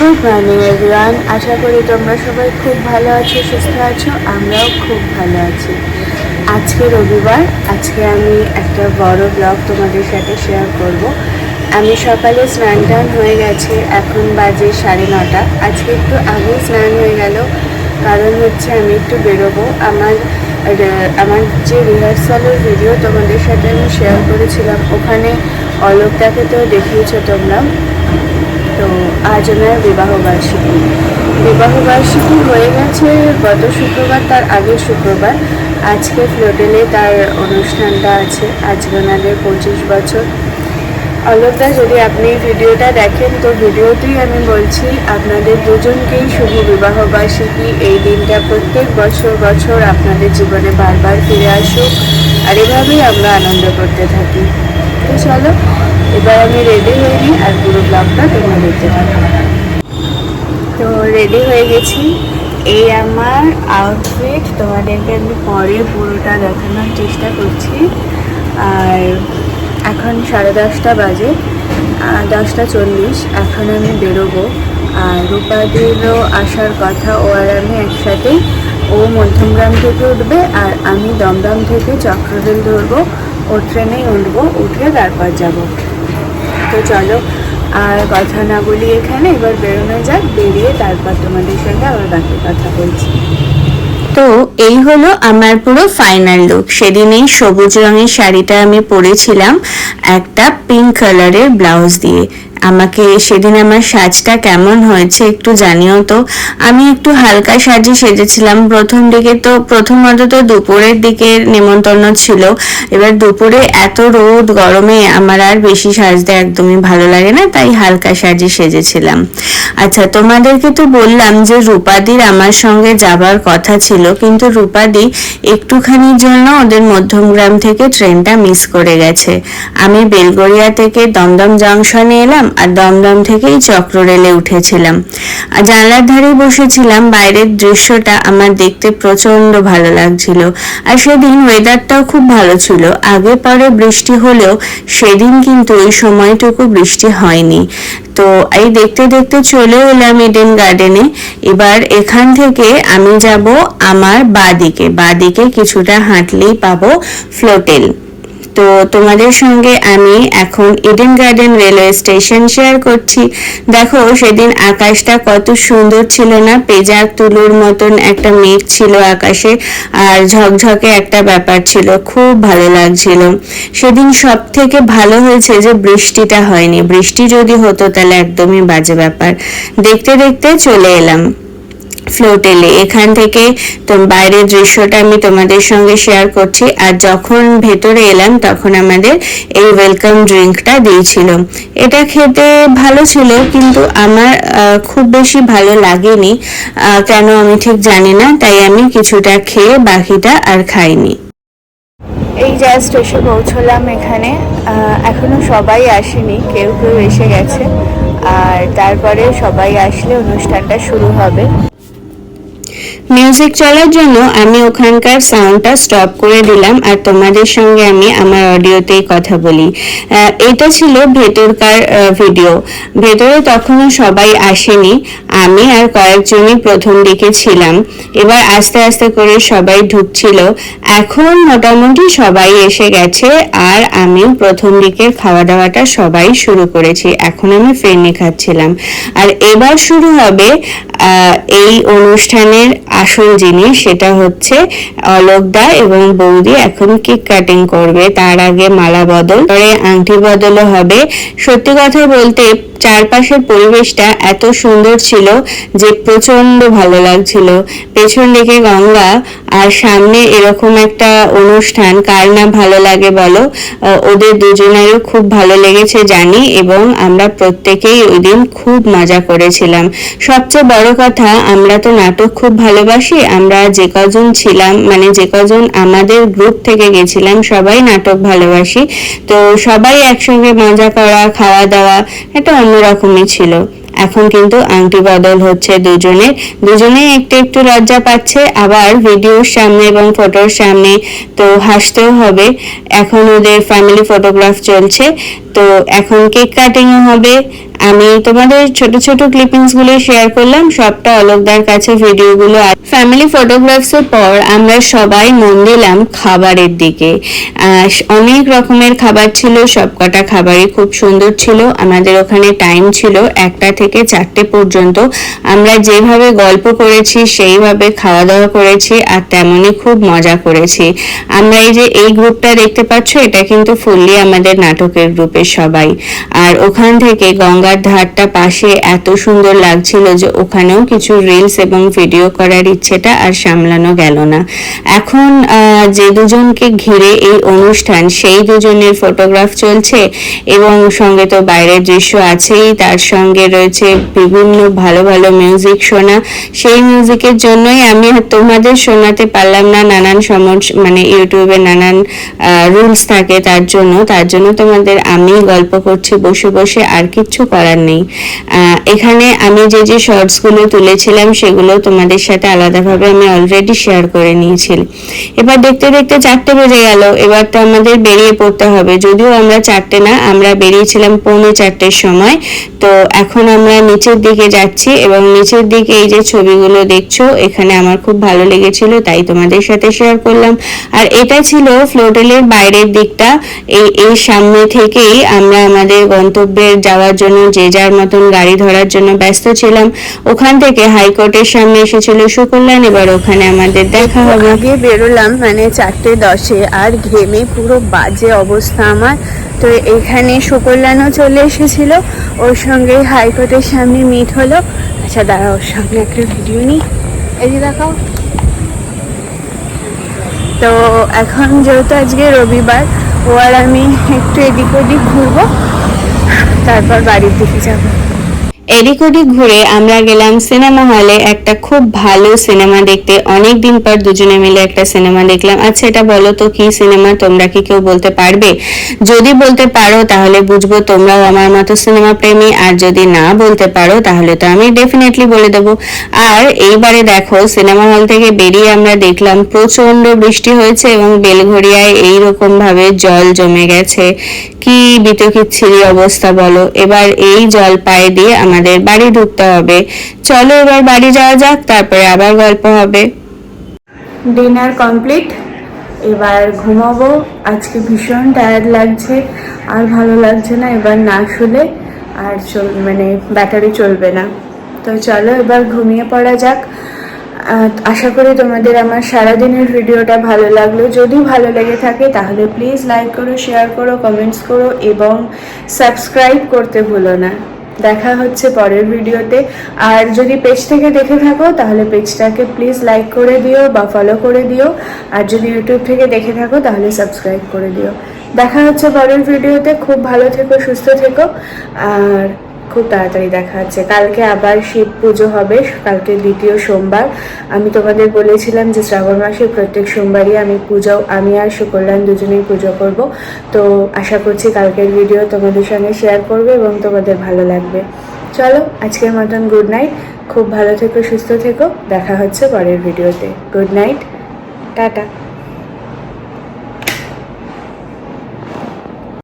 Good morning everyone আশা করি তোমরা সবাই খুব ভালো আছো, সুস্থ আছো, আমরাও খুব ভালো আছি। আজকে রবিবার, আজকে আমি একটা বড় ব্লগ তোমাদের সাথে শেয়ার করব। আমি সকালে স্নান টান হয়ে গেছে, এখন বাজে সাড়ে নটা। আজকে একটু আগে স্নান হয়ে গেল, কারণ হচ্ছে আমি একটু বেরোবো। আমার আমার যে রিহার্সালের ভিডিও তোমাদের সাথে আমি শেয়ার করেছিলাম, ওখানে অলোকটাকে তো দেখিয়েছো তোমরা। আজ ওনার বিবাহ বার্ষিকী বিবাহ বার্ষিকী হয়ে গেছে, গত শুক্রবার তার আগের শুক্রবার। আজকে ফ্লোটেলে তার অনুষ্ঠানটা আছে আজকে ওনাদের পঁচিশ বছর। অলোকদা যদি আপনি ভিডিওটা দেখেন, তো ভিডিওতেই আমি বলছি, আপনাদের দুজনকেই শুভ বিবাহ বার্ষিকী এই দিনটা প্রত্যেক বছর বছর আপনাদের জীবনে বারবার ফিরে আসুক, আর এভাবেই আমরা আনন্দ করতে থাকি। তো চলো এবার আমি রেডি নিই আর পুরো ব্লগটা দেখতে থাকো। তো রেডি হয়ে গেছি। এই আমার আউটফিট তোমাদেরকে আমি পরে পুরোটা দেখানোর চেষ্টা করছি। আর এখন সাড়ে দশটা বাজে দশটা চল্লিশ, এখন আমি বেরোবো। আর রূপাদিরও আসার কথা, ও আর আমি একসাথে। ও মধ্যমগ্রাম থেকে উঠবে আর আমি দমদম থেকে চক্ররেল ধরবো। ও ট্রেনেই উঠবো, উঠে তারপর যাব। তো চলো, আর কথা না বলি এখানে এবার বেরোনো যাক, বেরিয়ে তারপর তোমাদের সঙ্গে আবার বাকি কথা বলছি। তো এই হলো আমার পুরো ফাইনাল লুক সেদিন এই সবুজ রঙের শাড়িটা আমি পরেছিলাম একটা পিঙ্ক কালারের ব্লাউজ দিয়ে। আমাকে সেদিন আমার সাজটা কেমন হয়েছে একটু জানিও তো। আমি একটু হালকা সাজে সেজেছিলাম। প্রথম দিকে তো প্রথমত তো দুপুরের দিকে নেমন্তন্ন ছিল। এবার দুপুরে এত রোদ, গরমে আমার আর বেশি সাজতে একদমই ভালো লাগে না, তাই হালকা সাজে সেজেছিলাম। আচ্ছা তোমাদেরকে তো বললাম যে রূপাদির আমার সঙ্গে যাবার কথা ছিল, কিন্তু রূপাদি একটুখানির জন্য ওদের মধ্যমগ্রাম থেকে ট্রেনটা মিস করে গেছে। আমি বেলগড়িয়া থেকে দমদম জংশনে এলাম আর দমদম থেকেই চক্র রেলে উঠেছিলাম। আর জানলার ধারে বসেছিলাম, বাইরের দৃশ্যটা আমার দেখতে প্রচণ্ড ভালো লাগছিল। আর সেদিন ওয়েদারটাও খুব ভালো ছিল, আগে পরে বৃষ্টি হলেও সেদিন কিন্তু ওই সময়টুকু বৃষ্টি হয়নি। তো এই দেখতে দেখতে চলে এলাম ইডেন গার্ডেনে এবার এখান থেকে আমি যাব আমার বাদিকে বাদিকে কিছুটা হাঁটলেই পাবো ফ্লোটেল তো তোমাদের সঙ্গে আমি এখন Eden garden railway station share করছি। দেখো, সেদিন আকাশটা কত সুন্দর ছিল না? পেজা তুলোর মতন একটা মেঘ ছিল আকাশে আর ঝকঝকে একটা ব্যাপার ছিল। খুব ভালো লাগছিল। সেদিন সব থেকে ভালো হয়েছে যে বৃষ্টিটা হয়নি। বৃষ্টি যদি হতো তাহলে একদমই বাজে ব্যাপার। দেখতে দেখতে চলে এলাম। ফ্লোটেলে এখান থেকে বাইরের দৃশ্যটা আমি তোমাদের সঙ্গে শেয়ার করছি। আর যখন ভেতরে এলাম, তখন আমাদের এই ওয়েলকাম ড্রিঙ্কটা দিয়েছিল। এটা খেতে ভালো ছিল, কিন্তু আমার খুব বেশি ভালো লাগেনি। কেন আমি ঠিক জানি না, তাই আমি কিছুটা খেয়ে বাকিটা আর খাইনি। এই জাস্ট এসে পৌঁছলাম এখানে। এখনও সবাই আসেনি, কেউ কেউ এসে গেছে। আর তারপরে সবাই আসলে অনুষ্ঠানটা শুরু হবে। মিউজিক চলার জন্য আমি ওখানকার সাউন্ডটা স্টপ করে দিলাম আর তোমাদের সঙ্গে আমি আমার অডিওতেই কথা বলি। এটা ছিল ভেতরকার ভিডিও ভেতরে তখনও সবাই আসেনি। আমি আর কয়েকজনই প্রথম দিকে ছিলাম। এবার আস্তে আস্তে করে সবাই ঢুকছিল। এখন মোটামুটি সবাই এসে গেছে আর আমিও প্রথম দিকের খাওয়া দাওয়াটা সবাই শুরু করেছি। এখন আমি ফেরনি খাচ্ছিলাম। আর এবার শুরু হবে এই অনুষ্ঠানের আসল জিনিস সেটা হচ্ছে অলোকদা এবং বৌদি এখন কেক কাটিং করবে, তার আগে মালা বদল, পরে আংটি বদলও হবে। সত্যি কথা বলতে, চারপাশের পরিবেশটা এত সুন্দর ছিল যে প্রচণ্ড ভালো লাগছিল। পেছন দিকে গঙ্গা আর সামনে এরকম একটা অনুষ্ঠান, কার না ভালো লাগে বলো? ওদের দুজনেরও খুব ভালো লেগেছে জানি এবং আমরা প্রত্যেকেই ওই দিন খুব মজা করেছিলাম। সবচেয়ে বড় কথা, আমরা তো নাটক খুব ভালোবাসি, আমরা যে কজন ছিলাম মানে যে কজন আমাদের গ্রুপ থেকে গেছিলাম, সবাই নাটক ভালোবাসি। তো সবাই একসঙ্গে মজা করা, খাওয়া দাওয়া এটা অন্যরকমই ছিল। এখন কিন্তু আংটি বদল হচ্ছে দুজনের দুজনেই একটু একটু লজ্জা পাচ্ছে, আবার ভিডিওর সামনে এবং ফটোর সামনে, তো হাসতেও হবে। এখন ওদের ফ্যামিলি ফটোগ্রাফ চলছে, তো এখন কেক কাটিংও হবে আমি তোমাদের ছোট ছোট ক্লিপিংসগুলো শেয়ার করলাম, সবটা অলোকদার কাছে ভিডিওগুলো ফ্যামিলি ফটোগ্রাফস এর পর আমরা সবাই মন দিলাম খাবারের দিকে। অনেক রকমের খাবার ছিল, সবকটা খাবারই খুব সুন্দর ছিল। আমাদের ওখানে টাইম ছিল একটা থেকে চারটে পর্যন্ত। আমরা যেভাবে গল্প করেছি, সেইভাবে খাওয়া দাওয়া করেছি আর তেমনই খুব মজা করেছি। আমরা এই যে এই গ্রুপটা দেখতে পাচ্ছ, এটা কিন্তু ফুললি আমাদের নাটকের গ্রুপের সবাই। আর ওখান থেকে গঙ্গার ধারটা পাশে এত সুন্দর লাগছিল যে ওখানেও কিছু রিলস এবং ভিডিও করার ইচ্ছেটা আর সামলানো গেল না। এখন যে দুজনকে ঘিরে এই অনুষ্ঠান, সেই দুজনের ফটোগ্রাফ চলছে এবং সঙ্গে তো বাইরের দৃশ্য আছেই। তার সঙ্গে রয়েছে বিভিন্ন ভালো ভালো মিউজিক শোনা। সেই মিউজিকের জন্যই আমি তোমাদের শোনাতে পারলাম না নানান সমস মানে ইউটিউবে নানান রুলস থাকে তার জন্য। তার জন্য তোমাদের আমি গল্প করছি, বসে বসে আর কিচ্ছু করার নেই। এখানে আমি যে যে শর্টসগুলো তুলেছিলাম, সেগুলো তোমাদের সাথে আলাদাভাবে আমি অলরেডি শেয়ার করে নিয়েছি এবার দেখতে দেখতে চারটে বেজে গেল। এবার তো আমাদের বেরিয়ে পড়তে হবে। যদিও আমরা চারটে না, আমরা বেরিয়েছিলাম পৌনে চারটের সময়। তো এখন আমরা নিচের দিকে যাচ্ছি এবং নিচের দিকে এই যে ছবিগুলো দেখছ, এখানে আমার খুব ভালো লেগেছিল, তাই তোমাদের সাথে শেয়ার করলাম। আর এটা ছিল ফ্লোটেলের বাইরের দিকটা। এই এই সামনে থেকেই আমরা আমাদের গন্তব্যে যাওয়ার জন্য যে যার মতন গাড়ি ধরার জন্য ব্যস্ত ছিলাম, ওখান থেকে হাইকোর্টের সামনে এসেছিল সুকল্যাণ এবার ওখানে আমাদের দেখা হবে। আগে বেরোলাম মানে চারটে দশে, আর ঘেমে পুরো বাজে অবস্থা আমার। তো এখানে সুকল্যাণও চলে এসেছিল, ওর সঙ্গে হাইকোর্টের সামনে মিট হলো। আচ্ছা দাঁড়া ওর সঙ্গে একটা ভিডিও নিই। এই যে দেখাও। তো এখন যেহেতু আজকে রবিবার, ও আর আমি একটু এদিক ওদিক ঘুরবো। তারপর বাড়ির দিকে যাব। এদিক ওদিক ঘুরে আমরা গেলাম সিনেমা হলে। একটা খুব ভালো সিনেমা দেখতে। অনেক দিন পর দুজনে মিলে একটা সিনেমা দেখলাম। আচ্ছা এটা বলো তো, কি সিনেমা? তোমরা কি কেউ বলতে পারবে? যদি বলতে পারো, তাহলে বুঝব তোমরাও আমার মতো সিনেমা প্রেমী। আর যদি না বলতে পারো, তাহলে তো আমি ডেফিনেটলি বলে দেবো। আর এইবারে দেখো, সিনেমা হল থেকে বেরিয়ে আমরা দেখলাম প্রচণ্ড বৃষ্টি হয়েছে এবং বেলঘরিয়ায় এইরকম ভাবে জল জমে গেছে। কি বিতকিচ্ছিরি অবস্থা বলো। এবার এই জল পায়ে দিয়ে আমাদের বাড়ি ঢুকতে হবে। চলো এবার বাড়ি যাওয়া যাক, তারপরে আবার গল্প হবে। ডিনার কমপ্লিট এবার ঘুমাবো। আজকে ভীষণ টায়ার্ড লাগছে। আর ভালো লাগছে না এবার না শুলে। আর চল মানে ব্যাটারি চলবে না। তো চলো এবার ঘুমিয়ে পড়া যাক। আশা করি তোমাদের আমার সারাদিনের ভিডিওটা ভালো লাগল। যদি ভালো লেগে থাকে তাহলে প্লিজ লাইক করো শেয়ার করো কমেন্টস করো এবং সাবস্ক্রাইব করতে ভুলো না। দেখা হচ্ছে পরের ভিডিওতে। আর যদি পেজ থেকে দেখে থাকো, তাহলে পেজটাকে প্লিজ লাইক করে দিও বা ফলো করে দিও। আর যদি ইউটিউব থেকে দেখে থাকো, তাহলে সাবস্ক্রাইব করে দিও। দেখা হচ্ছে পরের ভিডিওতে। খুব ভালো থেকো, সুস্থ থেকো। আর খুব তাড়াতাড়ি দেখা হচ্ছে। কালকে আবার শিব পুজো হবে, কালকে দ্বিতীয় সোমবার। আমি তোমাদের বলেছিলাম যে শ্রাবণ মাসে প্রত্যেক সোমবারই আমি পুজো, আমি আর সুকল্যাণ দুজনেই পুজো করব। তো আশা করছি কালকের ভিডিও তোমাদের সঙ্গে শেয়ার করবে এবং তোমাদের ভালো লাগবে। চলো, আজকের মতন গুড নাইট খুব ভালো থেকো, সুস্থ থেকো। দেখা হচ্ছে পরের ভিডিওতে। Good night tata.